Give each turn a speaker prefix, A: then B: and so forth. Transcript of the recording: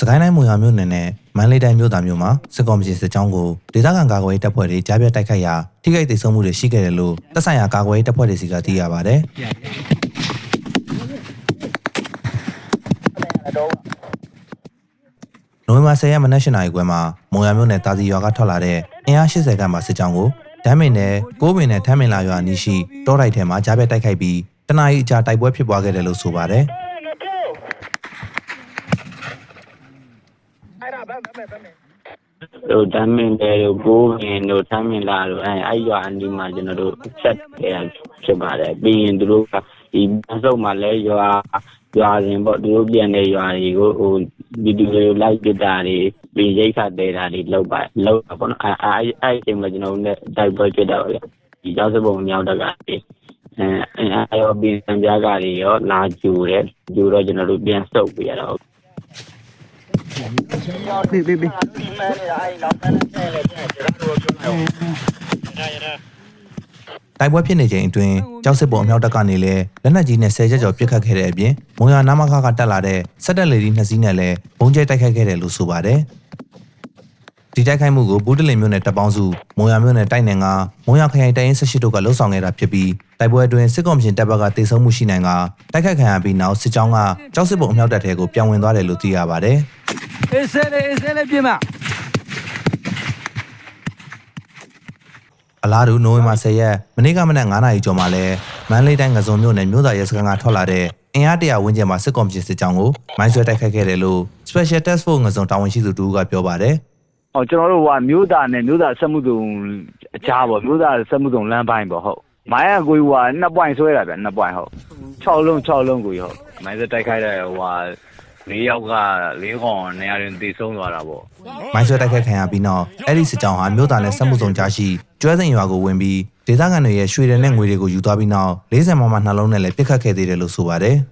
A: စကိုင်းတိုင်းမွန်ရွာမြို့နယ်နဲ့မန္တလေးတိုင်းမြို့သားမြို့မှာစစ်ကောင်စီစစ်ကြောင်းကိုဒေသခံကာကွယ်ရေးတပ်ဖွဲ့တွေကြားပြတ်တိုက်ခိုက်ရာထိခိုက်ဒေဆုံးမှုတွေရှိခဲ့တယ်လို့သက်ဆိုင်ရာကာကွယ်ရေးတပ်ဖွဲ့တွေစီကသိရပါဗျ။နိုဝင်ဘာ10ရက်မနက်၈နာရီခွဲမှာမုံရမြို့နယ်တာစီရွာကထွက်လာတဲ့အင်အား80ခန့်မှစစ်ကြောင်းကို ဒမ်းမင်နဲ့ကိုးပင်နဲ့ထမ်းမင်လာရွာနီးရှိတောတိုက်ထဲမှာကြားပြတ်တိုက်ခိုက်ပြီးတနအီအကြာတိုက်ပွဲဖြစ်ပွားခဲ့တယ်လို့ဆိုပါတယ်။
B: ဟိုတမ်းမင်တယ်တို့ကိုးမင်တို့တမ်းမင်လာတို့အဲအဲ့ရွာအနီးမှာကျွန်တော်တို့ဆက်ခဲ့ရဖြစ်ပါတယ်ပြီးရင်သူတို့ကဒီအစုံမှာလဲရွာရွာရင်ပေါ့သူတို့ပြန်တဲ့ရွာတွေကိုဟို ဒီဒီတွေလိုက်ပြတာတွေပြီးရိတ်ခတ်တဲတာတွေလောက်ပါလောက်ပါပေါ့နော်အဲအဲအဲ့အချိန်မှာကျွန်တော်တို့နဲ့တိုက်ပွဲဖြစ်တော့ဗျဒီကြောက်စပုံမြောက်တက်ကအဲအဲရောပြီးစံပြားကတွေရောလာကျူတယ်ကျူတော့ကျွန်တော်တို့ပြန်ဆုတ်ပြရတော့
C: ဘေးဘေးဘေး
A: တိုက်ပွဲဖြစ်နေချိန်အတွင်းကြောက်စစ်ပုံအမြောက်တပ်ကနေလည်းလက်နက်ကြီးနဲ့ဆယ်ချက်ကျော်ပစ်ခတ်ခဲ့တဲ့အပြင်မုံရနာမခကတက်လာတဲ့စက်တက်လေဒီနှစ်စီးနဲ့လည်းဘုံကျဲတိုက်ခိုက်ခဲ့တယ်လို့ဆိုပါတယ်ဒီတိုက်ခိုက်မှုကိုဘူးတလင်မြို့နယ်တပ်ပေါင်းစုမုံရမြို့နယ်တိုက်နယ်ကမုံရခရိုင်တိုင်းရင်18တို့ကလှုပ်ဆောင်ခဲ့တာဖြစ်ပြီးတိုက်ပွဲအတွင်းစစ်ကောင်ရှင်တပ်ဘက်ကတေဆုံးမှုရှိနိုင်ကတိုက်ခိုက်ခံရပြီးနောက်စစ်ကြောင်းကကြောက်စစ်ပုံအမြောက်တပ်ထဲကိုပြောင်းဝင်သွားတယ်လို့သိရပါတယ်
C: အေးဆဲလေးအေးဆဲလေးပြင်မ
A: အလားတူနိုဝင်ဘာ10ရက်မနေ့ကမနက်9နာရီကျော်မှာလဲမန္တလေးတိုင်းငစုံမြို့နယ်မြို့သားရဲစခန်းကထွက်လာတဲ့အင်အားတရာဝန်းကျင်မှာစစ်ကောင်စီစစ်ကြောင်းကိုမိုင်းဆွဲတိုက်ခိုက်ခဲ့တယ်လို့ Special Task Force ငစုံတာဝန်ရှိသူတူကပြောပါတယ်
D: ဟောကျွန်တော်တို့ကမြို့သားနဲ့မြို့သားစက်မှုတုံအချားပေါ့မြို့သားစက်မှုတုံလမ်းပိုင်းပေါ့ဟုတ်မိုင်းကကိုကြီးဟိုက2 point ဆွဲတာဗျ2 point ဟုတ်6လုံး6လုံးကိုကြီးဟုတ်
E: မိုင်းစတိုက်ခိုက်တဲ့ဟိုဟာ၄ယောက်က၄ကောင်နေရာတွင်တည်ဆုံးသွားတာပေါ့။
A: မိုင်းဆွဲတိုက်ခိုက်ခံရပြီးနောက်အဲ့ဒီစစ်ကြောင်းဟာမြို့သားနဲ့ဆက်မှုစုံကြားရှိကျွဲစိန်ရွာကိုဝင်ပြီးဒေသခံတွေရဲ့ရွှေတွေနဲ့ငွေတွေကိုယူသွားပြီးနောက်40မမနှလုံးနဲ့လည်းပစ်ခတ်ခဲ့သေးတယ်လို့ဆိုပါတယ်။